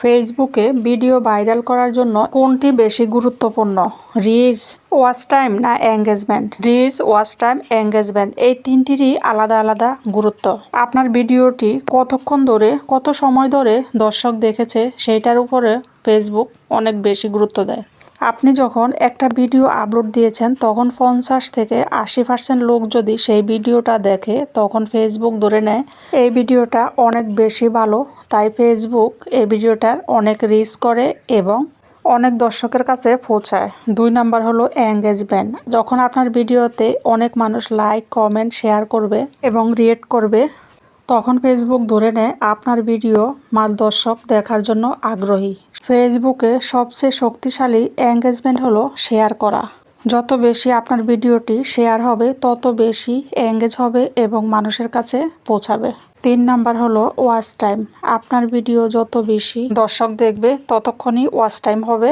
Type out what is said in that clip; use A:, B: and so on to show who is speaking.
A: ফেসবুকে video viral করার জন্য কোনটি বেশি গুরুত্বপূর্ণ? রিচ ওয়াচ টাইম না engagement? Reach watch time, engagement এই তিনটিরই আলাদা আলাদা গুরুত্ব। আপনার ভিডিওটি কতক্ষণ ধরে, কত সময় ধরে দর্শক দেখেছে সেইটার উপরে ফেসবুক অনেক বেশি গুরুত্ব দেয়। আপনি যখন একটা ভিডিও আপলোড দিয়েছেন, তখন পঞ্চাশ থেকে আশি পার্সেন্ট লোক যদি সেই ভিডিওটা দেখে, তখন ফেসবুক ধরে নেয়, এই ভিডিওটা অনেক বেশি ভালো। তাই ফেসবুক এই ভিডিওটার অনেক রিচ করে এবং অনেক দর্শকের কাছে পৌঁছায়। দুই নাম্বার হলো এঙ্গেজমেন্ট যখন আপনার ভিডিওতে অনেক মানুষ লাইক কমেন্ট শেয়ার করবে এবং রিয়েক্ট করবে তখন ফেসবুক ধরে নেয়, আপনার ভিডিও মাল দর্শক দেখার জন্য আগ্রহী। ফেসবুকে সবচেয়ে শক্তিশালী এঙ্গেজমেন্ট হলো শেয়ার করা। যত বেশি আপনার ভিডিওটি শেয়ার হবে, তত বেশি এঙ্গেজ হবে এবং মানুষের কাছে পৌঁছাবে। তিন নাম্বার হলো ওয়াচ টাইম আপনার ভিডিও যত বেশি দর্শক দেখবে, ততক্ষণই ওয়াচ টাইম হবে।